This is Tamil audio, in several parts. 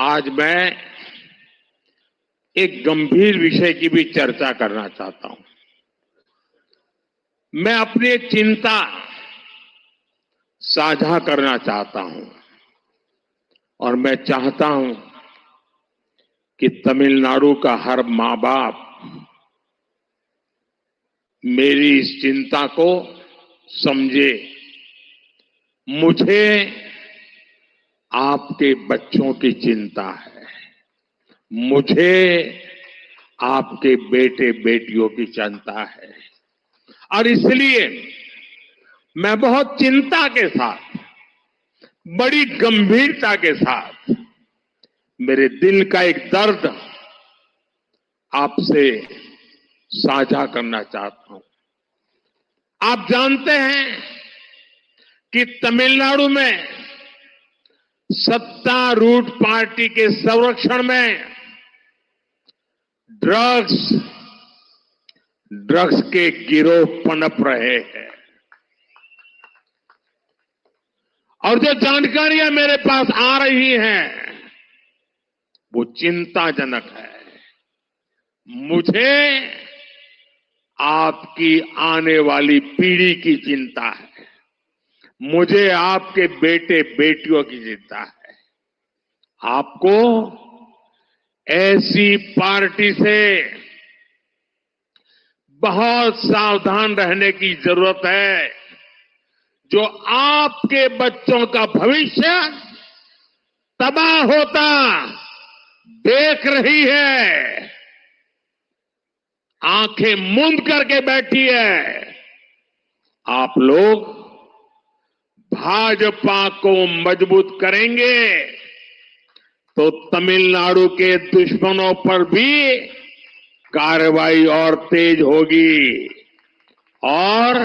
आज मैं एक गंभीर विषय की भी चर्चा करना चाहता हूँ। मैं अपनी चिंता साझा करना चाहता हूँ और मैं चाहता हूँ कि तमिलनाडु का हर माँ बाप मेरी इस चिंता को समझे। मुझे आपके बच्चों की चिंता है। मुझे आपके बेटे बेटियों की चिंता है। और इसलिए मैं बहुत चिंता के साथ, बड़ी गंभीरता के साथ, मेरे दिल का एक दर्द आपसे साझा करना चाहता हूँ। आप जानते हैं कि तमिलनाडु में सत्तारूढ़ पार्टी के संरक्षण में ड्रग्स ड्रग्स के गिरोह पनप रहे हैं। और जो जानकारियाँ मेरे पास आ रही हैं, वो चिंताजनक है। मुझे आपकी आने वाली पीढ़ी की चिंता है। मुझे आपके बेटे, बेटियों की चिंता है। आपको ऐसी पार्टी से बहुत सावधान रहने की ज़रूरत है, जो आपके बच्चों का भविष्य तबाह होता देख रही है। आँखें मूंद करके बैठी है। आप लोग भाजपा को मजबूत करेंगे तो तमिलनाडु के दुश्मनों पर भी कार्रवाई और तेज होगी और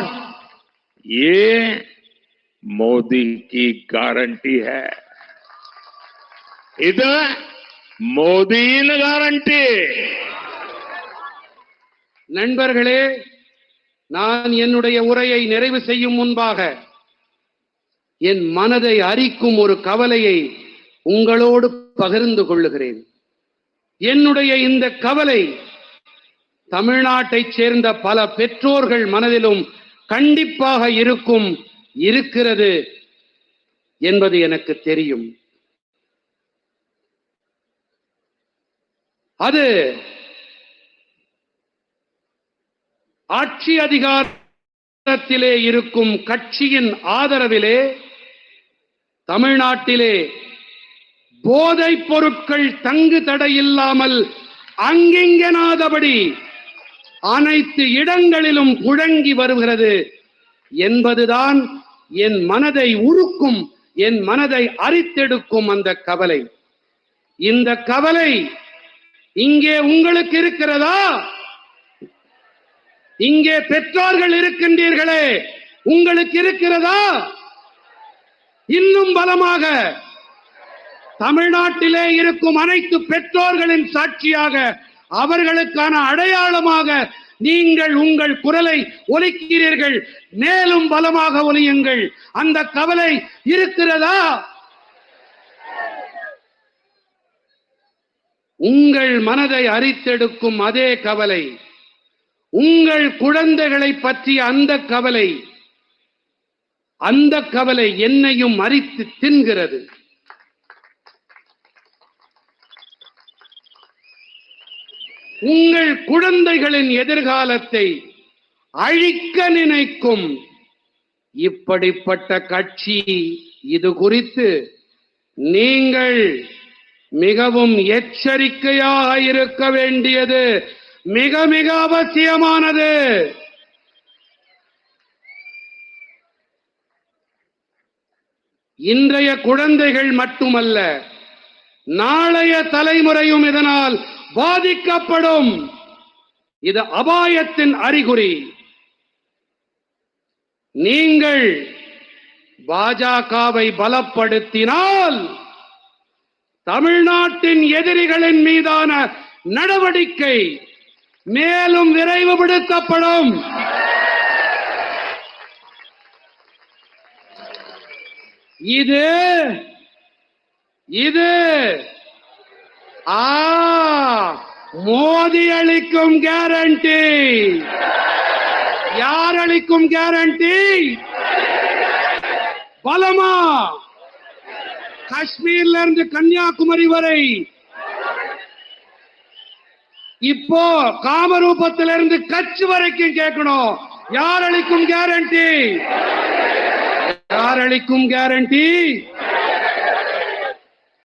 ये मोदी की गारंटी है இது மோதியின் கேரண்டி நண்பர்களே நான் என்னுடைய உரையை நிறைவு செய்யும் முன்பாக என் மனதை அரிக்கும் ஒரு கவலையை உங்களோடு பகிர்ந்து கொள்ளுகிறேன். என்னுடைய இந்த கவலை தமிழ்நாட்டைச் சேர்ந்த பல பெற்றோர்கள் மனதிலும் கண்டிப்பாக இருக்கும் இருக்கிறது என்பது எனக்கு தெரியும். அது ஆட்சி அதிகாரத்திலே இருக்கும் கட்சியின் ஆதரவிலே தமிழ்நாட்டிலே போதைப் பொருட்கள் தங்கு தடையில்லாமல் அங்கிங்கனாதபடி அனைத்து இடங்களிலும் புழங்கி வருகிறது என்பதுதான் என் மனதை உருக்கும் என் மனதை அரித்தெடுக்கும் அந்த கவலை. இந்த கவலை இங்கே உங்களுக்கு இருக்கிறதா? இங்கே பெற்றோர்கள் இருக்கின்றீர்களே உங்களுக்கு இருக்கிறதா? பெரும் பலமாக தமிழ்நாட்டிலே இருக்கும் அனைத்து பெற்றோர்களின் சாட்சியாக அவர்களுக்கான அடையாளமாக நீங்கள் உங்கள் குரலை ஒலிக்கிறீர்கள். மேலும் பலமாக ஒலியுங்கள். அந்த கவலை இருக்கிறதா? உங்கள் மனதை அரித்தெடுக்கும் அதே கவலை. உங்கள் குழந்தைகளை பற்றிய அந்த கவலை. அந்த கவலை என்னையும் அரித்து தின்கிறது. உங்கள் குழந்தைகளின் எதிர்காலத்தை அழிக்க நினைக்கும் இப்படிப்பட்ட கட்சி இது குறித்து நீங்கள் மிகவும் எச்சரிக்கையாக இருக்க வேண்டியது மிக மிக அவசியமானது. இன்றைய குழந்தைகள் மட்டுமல்ல நாளைய தலைமுறையும் இதனால் பாதிக்கப்படும். இது அபாயத்தின் அறிகுறி. நீங்கள் பாஜகவை பலப்படுத்தினால் தமிழ்நாட்டின் எதிரிகளின் மீதான நடவடிக்கை மேலும் விரைவுபடுத்தப்படும். இது இது ஆ மோதி அளிக்கும் கேரண்டி யார் அளிக்கும் கேரண்டி பலமா? காஷ்மீர்ல இருந்து கன்னியாகுமரி வரை. இப்போ காமரூபத்திலிருந்து கட்சி வரைக்கும் கேட்கணும். யார் அளிக்கும் கேரண்டி யார் அளிக்கும் கேரண்டி